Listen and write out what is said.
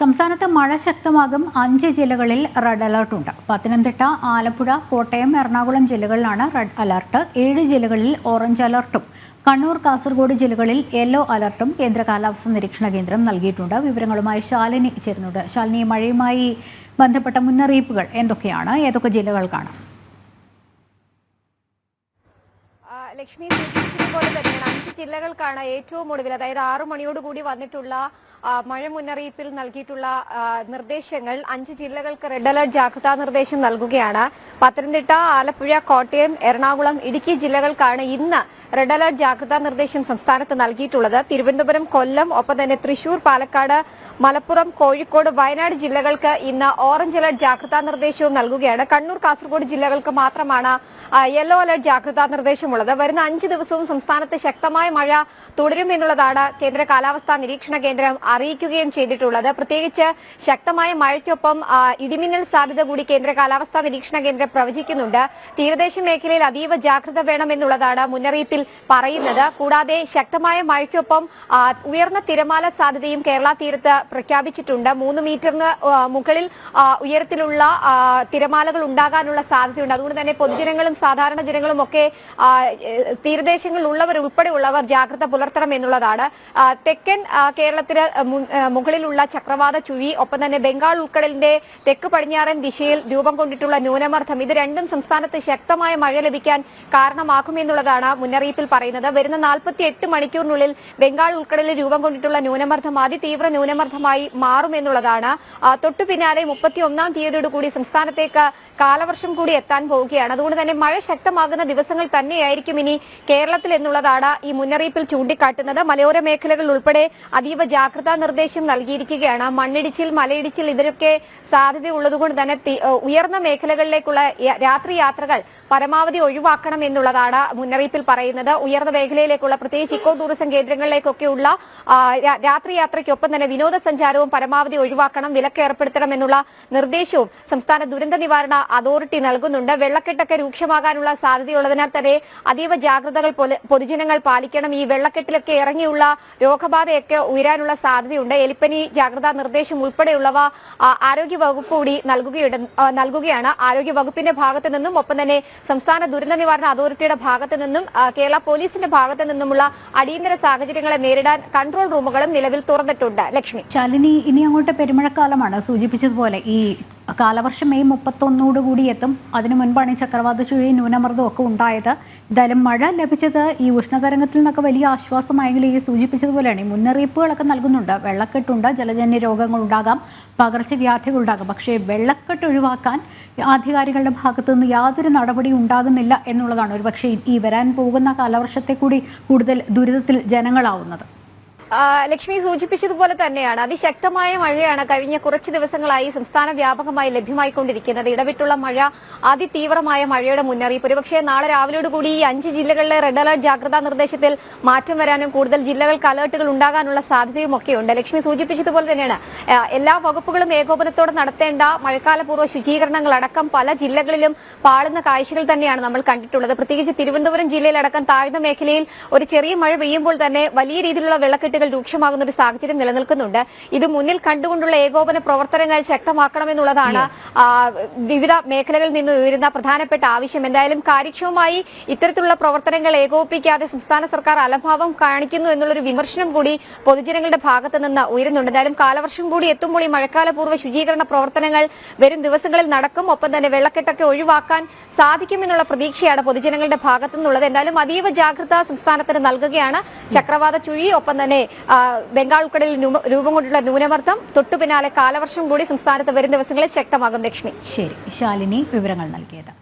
സംസ്ഥാനത്ത് മഴ ശക്തമാകും അഞ്ച് ജില്ലകളിൽ റെഡ് അലർട്ടുണ്ട് പത്തനംതിട്ട ആലപ്പുഴ കോട്ടയം എറണാകുളം ജില്ലകളിലാണ് റെഡ് അലർട്ട്. ഏഴ് ജില്ലകളിൽ ഓറഞ്ച് അലർട്ടും. കണ്ണൂർ കാസർഗോഡ് ജില്ലകളിൽ യെല്ലോ അലർട്ടും. കേന്ദ്ര കാലാവസ്ഥാ നിരീക്ഷണ കേന്ദ്രം നൽകിയിട്ടുണ്ട്. വിവരങ്ങളുമായി ശാലിനി ചേരുന്നുണ്ട്. ശാലിനി മഴയുമായി ബന്ധപ്പെട്ട മുന്നറിയിപ്പുകൾ എന്തൊക്കെയാണ്? ഏതൊക്കെ ജില്ലകൾക്കാണ് ലക്ഷ്മി സൂചിപ്പിച്ചതുപോലെ തന്നെയാണ്. ജില്ലകൾക്കാണ് ഏറ്റവും ഒടുവിൽ അതായത് ആറു മണിയോടുകൂടി വന്നിട്ടുള്ള മഴ മുന്നറിയിപ്പിൽ നൽകിയിട്ടുള്ള നിർദ്ദേശങ്ങൾ. അഞ്ച് ജില്ലകൾക്ക് റെഡ് അലർട്ട് ജാഗ്രതാ നിർദ്ദേശം നൽകുകയാണ്. പത്തനംതിട്ട ആലപ്പുഴ കോട്ടയം എറണാകുളം ഇടുക്കി ജില്ലകൾക്കാണ് ഇന്ന് റെഡ് അലർട്ട് ജാഗ്രതാ നിർദ്ദേശം സംസ്ഥാനത്ത് നൽകിയിട്ടുള്ളത്. തിരുവനന്തപുരം കൊല്ലം ഒപ്പം തന്നെ തൃശൂർ പാലക്കാട് മലപ്പുറം കോഴിക്കോട് വയനാട് ജില്ലകൾക്ക് ഇന്ന് ഓറഞ്ച് അലർട്ട് ജാഗ്രതാ നിർദ്ദേശവും നൽകുകയാണ്. കണ്ണൂർ കാസർഗോഡ് ജില്ലകൾക്ക് മാത്രമാണ് യെല്ലോ അലർട്ട് ജാഗ്രതാ നിർദ്ദേശമുള്ളത്. വരുന്ന അഞ്ച് ദിവസവും സംസ്ഥാനത്ത് ശക്തമായ മഴ തുടരുമെന്നുള്ളതാണ് കേന്ദ്ര കാലാവസ്ഥാ നിരീക്ഷണ കേന്ദ്രം അറിയിക്കുകയും ചെയ്തിട്ടുള്ളത്. പ്രത്യേകിച്ച് ശക്തമായ മഴയ്ക്കൊപ്പം ഇടിമിന്നൽ സാധ്യത കൂടി കേന്ദ്ര കാലാവസ്ഥാ നിരീക്ഷണ കേന്ദ്രം പ്രവചിക്കുന്നുണ്ട്. തീരദേശ മേഖലയിൽ അതീവ ജാഗ്രത വേണമെന്നുള്ളതാണ് മുന്നറിയിപ്പിൽ പറയുന്നത്. കൂടാതെ ശക്തമായ മഴയ്ക്കൊപ്പം ഉയർന്ന തിരമാല സാധ്യതയും കേരള തീരത്ത് പ്രഖ്യാപിച്ചിട്ടുണ്ട്. മൂന്ന് മീറ്ററിന് മുകളിൽ ഉയരത്തിലുള്ള തിരമാലകൾ ഉണ്ടാകാനുള്ള സാധ്യതയുണ്ട്. അതുകൊണ്ട് തന്നെ പൊതുജനങ്ങളും സാധാരണ ജനങ്ങളും ഒക്കെ തീരദേശങ്ങളിൽ ഉള്ളവർ ഉൾപ്പെടെയുള്ളവർ ജാഗ്രത പുലർത്തണം എന്നുള്ളതാണ്. തെക്കൻ കേരളത്തിന് മുകളിലുള്ള ചക്രവാത ചുഴി ഒപ്പം തന്നെ ബംഗാൾ ഉൾക്കടലിന്റെ തെക്ക് പടിഞ്ഞാറൻ ദിശയിൽ രൂപം കൊണ്ടിട്ടുള്ള ന്യൂനമർദ്ദം ഇത് രണ്ടും സംസ്ഥാനത്ത് ശക്തമായ മഴ ലഭിക്കാൻ കാരണമാക്കുമെന്നുള്ളതാണ് മുന്നറിയിപ്പിൽ പറയുന്നത്. വരുന്ന നാൽപ്പത്തി എട്ട് മണിക്കൂറിനുള്ളിൽ ബംഗാൾ ഉൾക്കടലിൽ രൂപം കൊണ്ടിട്ടുള്ള ന്യൂനമർദ്ദം അതിതീവ്ര ന്യൂനമർദ്ദമായി മാറുമെന്നുള്ളതാണ് തൊട്ടു പിന്നാലെ മുപ്പത്തി ഒന്നാം തീയതിയോടുകൂടി സംസ്ഥാനത്തേക്ക് കാലവർഷം കൂടി എത്താൻ പോവുകയാണ്. അതുകൊണ്ട് തന്നെ മഴ ശക്തമാകുന്ന ദിവസങ്ങൾ തന്നെയായിരിക്കും ഇനി കേരളത്തിൽ എന്നുള്ളതാണ് ഈ മുന്നറിയിപ്പിൽ ചൂണ്ടിക്കാട്ടുന്നത്. മലയോര മേഖലകൾ ഉൾപ്പെടെ അതീവ ജാഗ്രതാ നിർദ്ദേശം നൽകിയിരിക്കുകയാണ്. മണ്ണിടിച്ചിൽ മലയിടിച്ചിൽ ഇതിനൊക്കെ സാധ്യതയുള്ളതുകൊണ്ട് തന്നെ ഉയർന്ന മേഖലകളിലേക്കുള്ള രാത്രി യാത്രകൾ പരമാവധി ഒഴിവാക്കണം എന്നുള്ളതാണ് മുന്നറിയിപ്പിൽ പറയുന്നത്. ഉയർന്ന മേഖലയിലേക്കുള്ള പ്രത്യേകിച്ച് ഇക്കോ ടൂറിസം കേന്ദ്രങ്ങളിലേക്കൊക്കെയുള്ള രാത്രി യാത്രയ്ക്കൊപ്പം തന്നെ വിനോദസഞ്ചാരവും പരമാവധി ഒഴിവാക്കണം വിലക്ക് ഏർപ്പെടുത്തണം എന്നുള്ള നിർദ്ദേശവും സംസ്ഥാന ദുരന്ത നിവാരണ അതോറിറ്റി നൽകുന്നുണ്ട്. വെള്ളക്കെട്ടൊക്കെ രൂക്ഷമാകാനുള്ള സാധ്യതയുള്ളതിനാൽ തന്നെ അതീവ ജാഗ്രതകൾ പൊതുജനങ്ങൾ പാലിക്കണം. ഈ വെള്ളക്കെട്ടിലൊക്കെ ഇറങ്ങിയുള്ള രോഗബാധയൊക്കെ ഉയരാനുള്ള സാധ്യതയുണ്ട്. എലിപ്പനി ജാഗ്രതാ നിർദ്ദേശം ഉൾപ്പെടെയുള്ളവ ആരോഗ്യ വകുപ്പ് കൂടി നൽകുകയാണ്. ആരോഗ്യ വകുപ്പിന്റെ ഭാഗത്തു നിന്നും ഒപ്പം തന്നെ സംസ്ഥാന ദുരന്ത നിവാരണ അതോറിറ്റിയുടെ ഭാഗത്തു നിന്നും കേരള പോലീസിന്റെ ഭാഗത്തു നിന്നുമുള്ള അടിയന്തര സാഹചര്യങ്ങളെ നേരിടാൻ കൺട്രോൾ റൂമുകളും നിലവിൽ തുറന്നിട്ടുണ്ട്. ലക്ഷ്മി. ശാലിനി ഇനി അങ്ങോട്ട് പെരുമഴക്കാലമാണ്. സൂചിപ്പിച്ചതുപോലെ ഈ കാലവർഷം മെയ് മുപ്പത്തൊന്നോട് കൂടി എത്തും. അതിനു മുൻപാണ് ഈ ചക്രവാത ചുഴി ന്യൂനമർദ്ദം ഒക്കെ ഉണ്ടായത്. എന്തായാലും മഴ ലഭിച്ചത് ഈ ഉഷ്ണതരംഗത്തിൽ നിന്നൊക്കെ വലിയ ആശ്വാസമായെങ്കിലും ഈ സൂചിപ്പിച്ചതുപോലെയാണ്. ഈ മുന്നറിയിപ്പുകളൊക്കെ നൽകുന്നുണ്ട്. വെള്ളക്കെട്ടുണ്ട് ജലജന്യ രോഗങ്ങൾ ഉണ്ടാകാം പകർച്ചവ്യാധികൾ ഉണ്ടാകാം പക്ഷേ വെള്ളക്കെട്ട് ഒഴിവാക്കാൻ അധികാരികളുടെ ഭാഗത്തു നിന്ന് യാതൊരു നടപടി ഉണ്ടാകുന്നില്ല എന്നുള്ളതാണ് ഒരുപക്ഷെ ഈ വരാൻ പോകുന്ന കാലവർഷത്തെ കൂടി കൂടുതൽ ദുരിതത്തിൽ ജനങ്ങളാവുന്നത്. ലക്ഷ്മി സൂചിപ്പിച്ചതുപോലെ തന്നെയാണ്. അതിശക്തമായ മഴയാണ് കഴിഞ്ഞ കുറച്ച് ദിവസങ്ങളായി സംസ്ഥാന വ്യാപകമായി ലഭ്യമായിക്കൊണ്ടിരിക്കുന്നത്. ഇടവിട്ടുള്ള മഴ അതിതീവ്രമായ മഴയുടെ മുന്നറിയിപ്പ്. ഒരുപക്ഷെ നാളെ രാവിലെയോടുകൂടി ഈ അഞ്ച് ജില്ലകളിലെ റെഡ് അലർട്ട് ജാഗ്രതാ നിർദ്ദേശത്തിൽ മാറ്റം വരാനും കൂടുതൽ ജില്ലകൾക്ക് അലേർട്ടുകൾ ഉണ്ടാകാനുള്ള സാധ്യതയും ഒക്കെയുണ്ട് ലക്ഷ്മി സൂചിപ്പിച്ചതുപോലെ തന്നെയാണ്. എല്ലാ വകുപ്പുകളും ഏകോപനത്തോടെ നടത്തേണ്ട മഴക്കാലപൂർവ ശുചീകരണങ്ങൾ അടക്കം പല ജില്ലകളിലും പാളുന്ന കാഴ്ചകൾ തന്നെയാണ് നമ്മൾ കണ്ടിട്ടുള്ളത്. പ്രത്യേകിച്ച് തിരുവനന്തപുരം ജില്ലയിലടക്കം താഴ്ന്ന മേഖലയിൽ ഒരു ചെറിയ മഴ പെയ്യുമ്പോൾ തന്നെ വലിയ രീതിയിലുള്ള വെള്ളക്കെട്ടുകൾ രൂക്ഷമാകുന്ന ഒരു സാഹചര്യം നിലനിൽക്കുന്നുണ്ട്. ഇത് മുന്നിൽ കണ്ടുകൊണ്ടുള്ള ഏകോപന പ്രവർത്തനങ്ങൾ ശക്തമാക്കണമെന്നുള്ളതാണ് വിവിധ മേഖലകളിൽ നിന്ന് ഉയരുന്ന പ്രധാനപ്പെട്ട ആവശ്യം. എന്തായാലും കാര്യക്ഷമമായി ഇത്തരത്തിലുള്ള പ്രവർത്തനങ്ങൾ ഏകോപിപ്പിക്കാതെ സംസ്ഥാന സർക്കാർ അലംഭാവം കാണിക്കുന്നു എന്നുള്ളൊരു വിമർശനം കൂടി പൊതുജനങ്ങളുടെ ഭാഗത്ത് നിന്ന് ഉയരുന്നുണ്ട്. എന്തായാലും കാലവർഷം കൂടി എത്തുമ്പോൾ ഈ മഴക്കാലപൂർവ ശുചീകരണ പ്രവർത്തനങ്ങൾ വരും ദിവസങ്ങളിൽ നടക്കും. ഒപ്പം തന്നെ വെള്ളക്കെട്ടൊക്കെ ഒഴിവാക്കാൻ സാധിക്കുമെന്നുള്ള പ്രതീക്ഷയാണ് പൊതുജനങ്ങളുടെ ഭാഗത്തു നിന്നുള്ളത്. എന്തായാലും അതീവ ജാഗ്രത സംസ്ഥാനത്തിന് നൽകുകയാണ്. ചക്രവാത ചുഴി ഒപ്പം തന്നെ ബംഗാൾ ഉൾക്കടലിൽ രൂപം കൊണ്ടുള്ള ന്യൂനമർദ്ദം തൊട്ടു പിന്നാലെ കാലവർഷം കൂടി സംസ്ഥാനത്ത് വരും ദിവസങ്ങളിൽ ശക്തമാകും ലക്ഷ്മി. ശരി ശാലിനി വിവരങ്ങൾ നൽകിയത്.